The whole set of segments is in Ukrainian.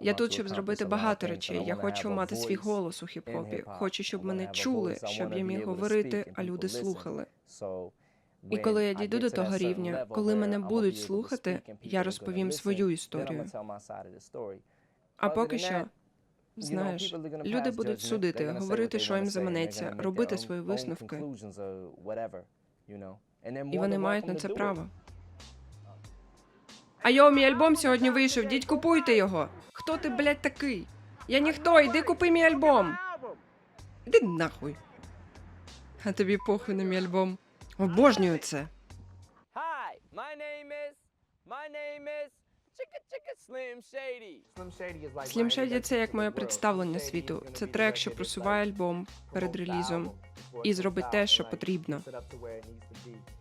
Я тут, щоб зробити багато речей. Я хочу мати свій голос у хіп-хопі. Хочу, щоб мене чули, щоб я міг говорити, а люди слухали. І коли я дійду до того рівня, коли мене будуть слухати, я розповім свою історію. А поки що, знаєш, люди будуть судити, говорити, що їм заманеться, робити свої висновки, і вони мають на це право. А йо, мій альбом сьогодні вийшов. Дідь, купуйте його. Хто ти, блядь, такий? Я ніхто, йди купи мій альбом. Іди нахуй. А тобі похуй на мій альбом. Обожнюю це. Hi, my name is, my name is Chicka Chicka Slim Shady. Це як моє представлення світу. Це трек, що просуває альбом перед релізом і зробить те, що потрібно.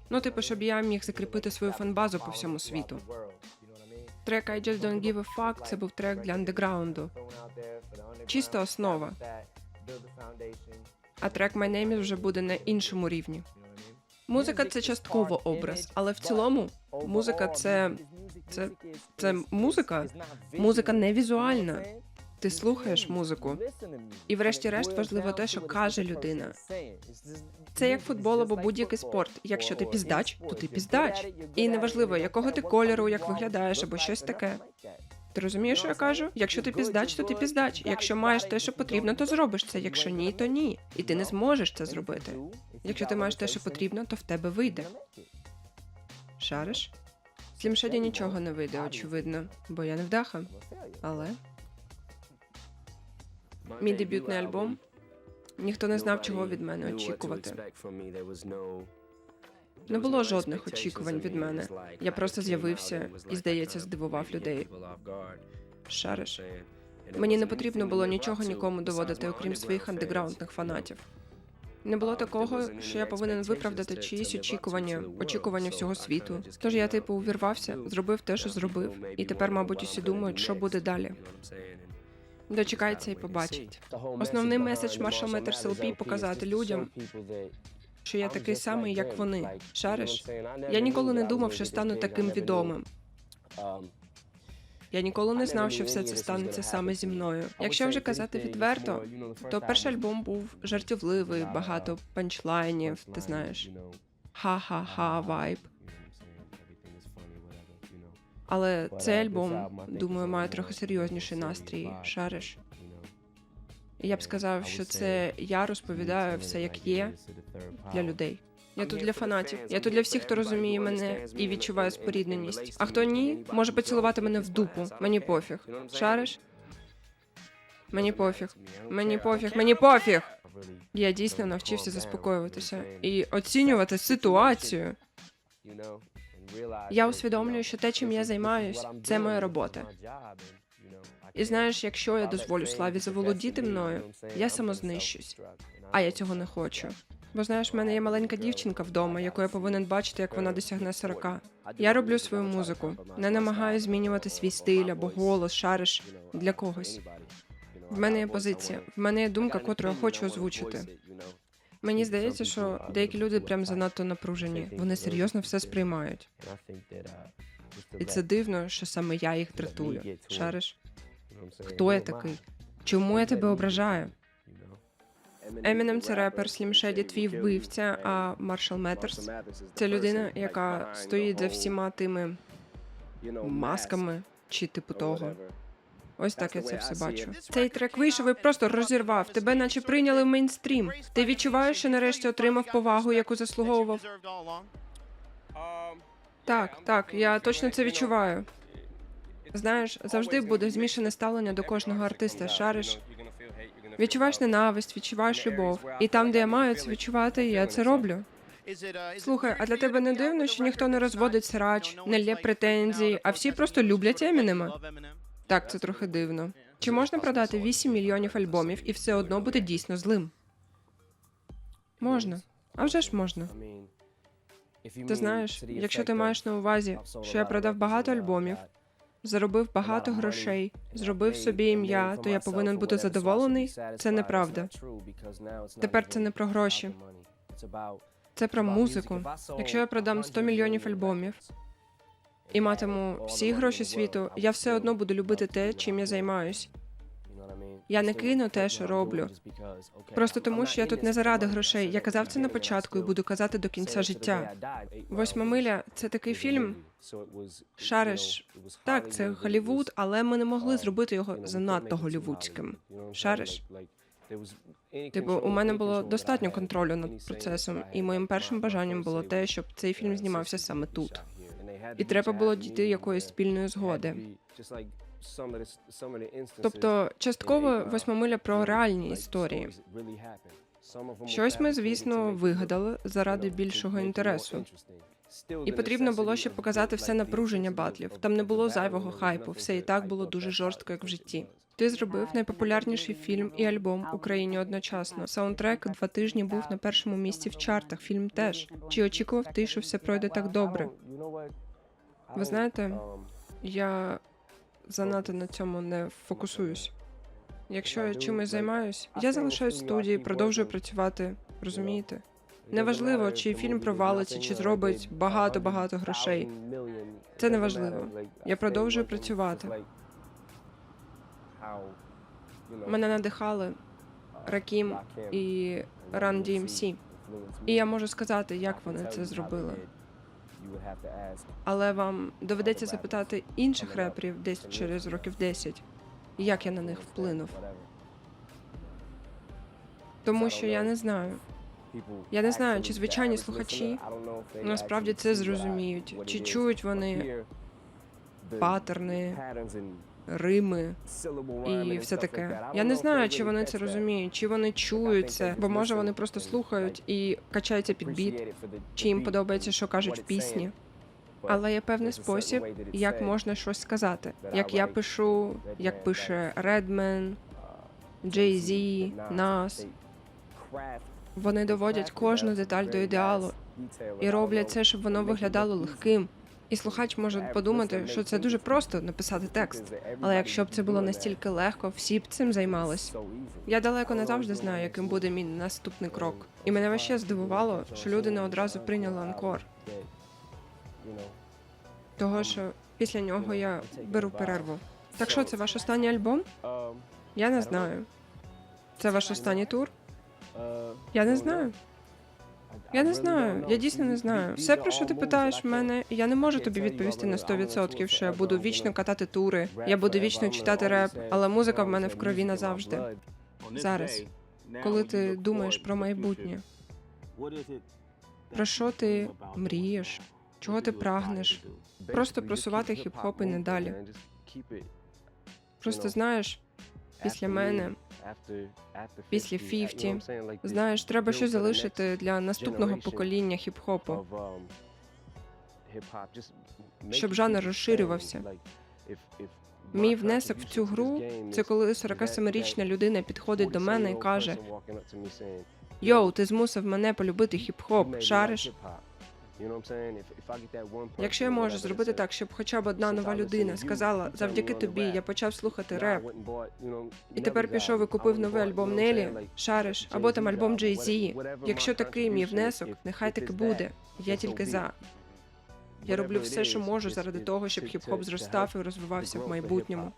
Ну, типу, щоб я міг закріпити свою фанбазу по всьому світу. Трек I Just Don't Give a Fuck це був трек для андеграунду. Чиста основа. А трек My Name Is вже буде на іншому рівні. Музика це частково образ, але в цілому музика це це це музика. Музика не візуальна. Ти слухаєш музику. І врешті-решт важливо те, що каже людина. Це як футбол або будь-який спорт. Якщо ти піздач, то ти піздач. І неважливо, якого ти кольору, як виглядаєш, або щось таке. Ти розумієш, що я кажу? Якщо ти піздач, то ти піздач. Якщо маєш те, що потрібно, то зробиш це. Якщо ні, то ні. І ти не зможеш це зробити. Якщо ти маєш те, що потрібно, то в тебе вийде. Шариш? Слімшеді нічого не вийде, очевидно, бо я не вдаха. Але Мій дебютний альбом. ніхто не знав, чого від мене очікувати. Не було жодних очікувань від мене. Я просто з'явився і, здається, здивував людей. Шариш? Мені не потрібно було нічого нікому доводити, окрім своїх андеграундних фанатів. Не було такого, що я повинен виправдати чиїсь очікування, очікування всього світу. Тож я, типу, увірвався, зробив те, що зробив, і тепер, мабуть, усі думають, що буде далі. Дочекайте і побачить. Основний меседж Marshall Matters LP – показати людям, що я такий самий, як вони. Шариш? Я ніколи не думав, що стану таким відомим. Я ніколи не знав, що все це станеться саме зі мною. Якщо вже казати відверто, то перший альбом був жартівливий, багато панчлайнів, ти знаєш, ха-ха-ха вайб. Але цей альбом, думаю, має трохи серйозніший настрій. Шариш? Я б сказав, що це я розповідаю все як є для людей. Я тут для фанатів. Я тут для всіх, хто розуміє мене і відчуває спорідненість. А хто ні, може поцілувати мене в дупу. Мені пофіг. Шариш? Мені пофіг. Мені пофіг. Мені пофіг. Я дійсно навчився заспокоюватися і оцінювати ситуацію. Я усвідомлюю, що те, чим я займаюсь, це моя робота. І знаєш, якщо я дозволю славі заволодіти мною, я самознищусь. А я цього не хочу. Бо знаєш, в мене є маленька дівчинка вдома, яку я повинен бачити, як вона досягне 40. Я роблю свою музику, не намагаюся змінювати свій стиль або голос, шариш для когось. В мене є позиція, в мене є думка, котру я хочу озвучити. Мені здається, що деякі люди прям занадто напружені. Вони серйозно все сприймають. І це дивно, що саме я їх дратую. Шариш? Хто я такий? Чому я тебе ображаю? Емінем це репер, Слім Шеді твій вбивця, а Маршал Меттерс це людина, яка стоїть за всіма тими масками чи типу того. Ось так я це все бачу. Цей трек вийшов і просто розірвав. Тебе наче прийняли в мейнстрім. Ти відчуваєш, що нарешті отримав повагу, яку заслуговував. Так, так, я точно це відчуваю. Знаєш, завжди буде змішане ставлення до кожного артиста. Шариш. Відчуваєш ненависть, відчуваєш любов. І там, де я маю це відчувати, я це роблю. Слухай, а для тебе не дивно, що ніхто не розводить срач, не лє претензій, а всі просто люблять Емінема? Так, це трохи дивно. Чи можна продати 8 мільйонів альбомів і все одно бути дійсно злим? Можна. А вже ж можна. Ти знаєш, якщо ти маєш на увазі, що я продав багато альбомів, заробив багато грошей, зробив собі ім'я, то я повинен бути задоволений. Це неправда. Тепер це не про гроші. Це про музику. Якщо я продам 100 мільйонів альбомів, і матиму всі гроші світу, я все одно буду любити те, чим я займаюсь. Я не кину те, що роблю. Просто тому, що я тут не заради грошей. Я казав це на початку і буду казати до кінця життя. Восьма миля це такий фільм. Шариш. Так, це Голлівуд, але ми не могли зробити його занадто голівудським. Шариш? Типу, у мене було достатньо контролю над процесом, і моїм першим бажанням було те, щоб цей фільм знімався саме тут. І треба було дійти якоїсь спільної згоди. Тобто, частково восьма миля про реальні історії. Щось ми, звісно, вигадали заради більшого інтересу. І потрібно було ще показати все напруження батлів. Там не було зайвого хайпу, все і так було дуже жорстко, як в житті. Ти зробив найпопулярніший фільм і альбом Україні одночасно. Саундтрек два тижні був на першому місці в чартах. Фільм теж. Чи очікував ти, що все пройде так добре? Ви знаєте, я занадто на цьому не фокусуюсь. Якщо я чимось займаюсь, я залишаюсь в студії, продовжую працювати. Розумієте? Неважливо, чи фільм провалиться, чи зробить багато-багато грошей. Це не важливо. Я продовжую працювати. Мене надихали Ракім і Run DMC. І я можу сказати, як вони це зробили. Але вам доведеться запитати інших реперів десь через років 10, як я на них вплинув. Тому що я не знаю. Я не знаю, чи звичайні слухачі. Насправді це зрозуміють, чи чують вони патерни, рими і все таке. Я не знаю, чи вони це розуміють, чи вони чують це, бо може вони просто слухають і качаються під біт, чи їм подобається, що кажуть в пісні. Але є певний спосіб, як можна щось сказати. Як я пишу, як пише Redman, Jay-Z, Nas. Вони доводять кожну деталь до ідеалу і роблять це, щоб воно виглядало легким. І слухач може подумати, що це дуже просто написати текст. Але якщо б це було настільки легко, всі б цим займались. Я далеко не завжди знаю, яким буде мій наступний крок. І мене ваще здивувало, що люди не одразу прийняли анкор. Того, що після нього я беру перерву. Так що це ваш останній альбом? Я не знаю. Це ваш останній тур? Я не знаю. Я не знаю. Я дійсно не знаю. Все, про що ти питаєш в мене, я не можу тобі відповісти на 100%, що я буду вічно катати тури, я буду вічно читати реп, але музика в мене в крові назавжди. Зараз, коли ти думаєш про майбутнє, про що ти мрієш, чого ти прагнеш, просто просувати хіп-хоп і не далі. Просто знаєш, після мене, після 50, знаєш, треба щось залишити для наступного покоління хіп-хопу. щоб жанр розширювався. Мій внесок в цю гру це коли 47-річна людина підходить до мене і каже: Йоу, ти змусив мене полюбити хіп-хоп, шариш? Якщо я можу зробити так, щоб хоча б одна нова людина сказала завдяки тобі, я почав слухати реп, і тепер пішов і купив новий альбом Нелі, шариш, або там альбом Jay-Z. Якщо такий мій внесок, нехай таки буде. Я тільки за. Я роблю все, що можу заради того, щоб хіп-хоп зростав і розвивався в майбутньому.